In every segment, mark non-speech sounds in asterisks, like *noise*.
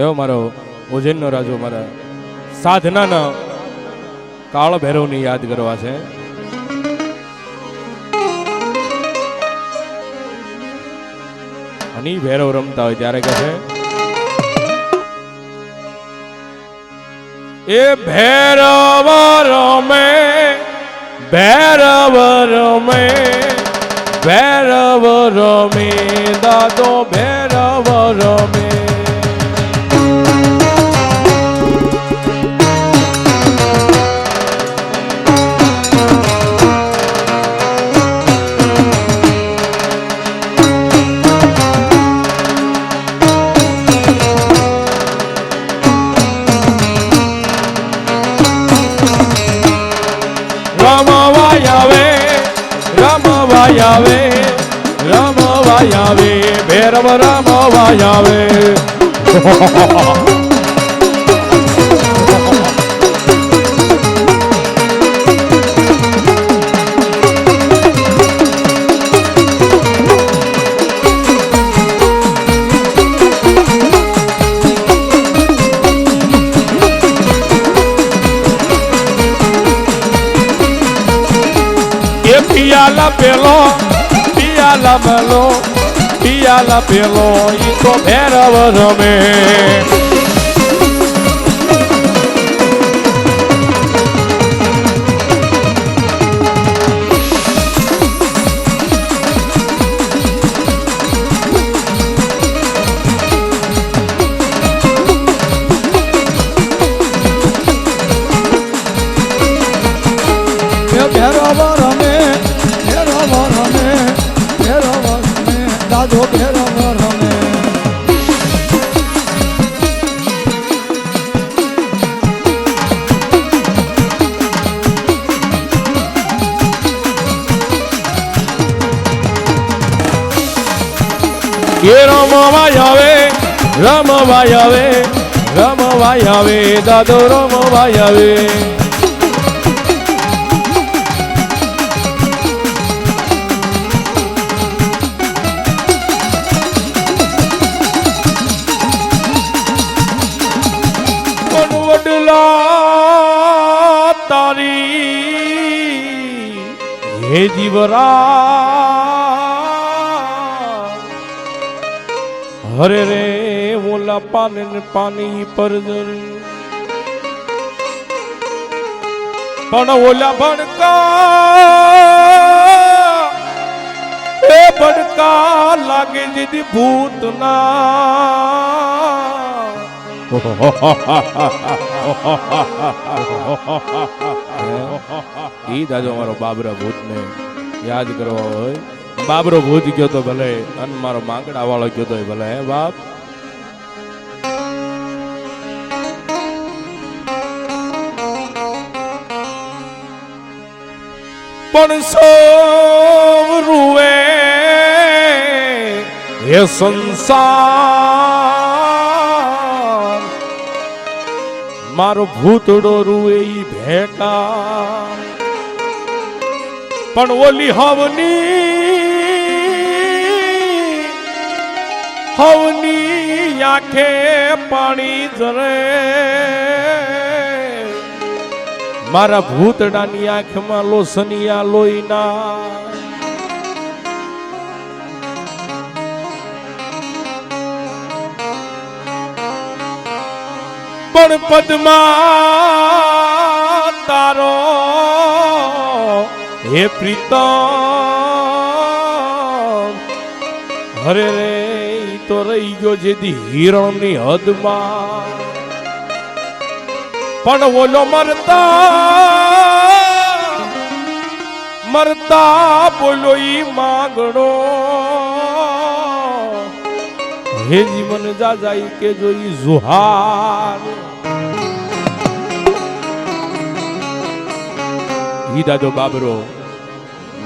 એવો મારો ઉજ્જૈનનો રાજો મારા સાધનાના કાળ ભૈરવની યાદ કરવા છે. અને ભૈરવ રમતા હોય ત્યારે કહે છે, એ ભૈરવ રમે ભૈરવ રમે ભૈરવ રમે, દાદો ભૈરવ રમે. આવે રમવા આવે ભેરવ રમવા આવે. *laughs* એ પિયાલા પેલો પિયાલા મેલો pelo, પેલો ઈ તો ભૈરવ એ રમવા આવે રમવા આવે રમવા આવે દાદો રમવા આવે. તારી હે જીવરા હરે રે, ઓલા પાને ને પાણી પર. પણ ઓલા ભણકા, એ ભણકા લાગે દીદી ભૂતના ઈ દાદો મારો બાબરા ભૂતને યાદ કરવા હોય બાબરો ભૂત ગયો તો ભલે, અને મારો માંગડા વાળો ગયો તો ભલે, હે બાપ? પણ સૌ રૂએ હે સંસાર. મારો ભૂતડો રૂએ ઈ ભેટા પણ ઓલી હવની હવની આંખે પાણી જરે મારા ભૂતડાની આંખમાં લોસનિયા લોહીના પણ પદમા તારો હે પ્રીતમ. હરે રે. ઈ ગયો જેથી હિરણની હદમાં. પણ ઓલો મરતા મરતા બોલો ઈ માગણો. હે જીવન જાજાઈ કે જોઈ જુહાર ઈ દાદો બાબરો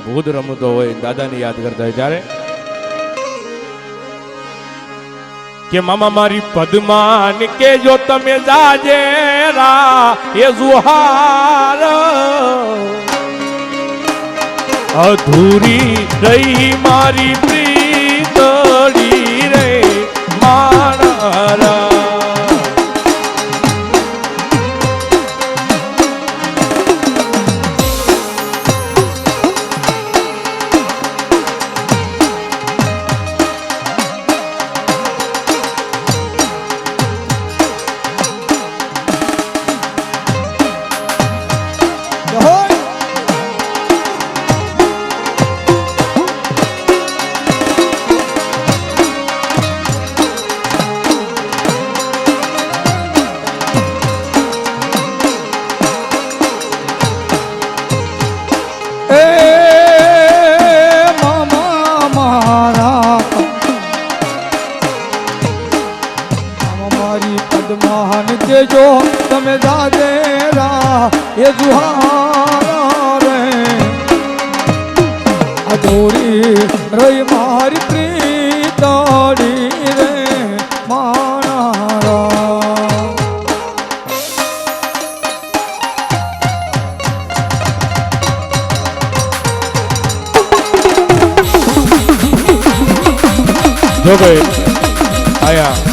ભૂત રમતો હોય, દાદાને યાદ કરતા હોય ત્યારે કે મામા મારી પદ્માન કે જો તમે જાજે રા, એ જુહાર. અધૂરી રહી મારી પ્રીતડી દેજો તમે દાદેરા, એ જુહારા રે. આ દોરી રહી મારી પ્રીતડી રે, મારા. જો આયા.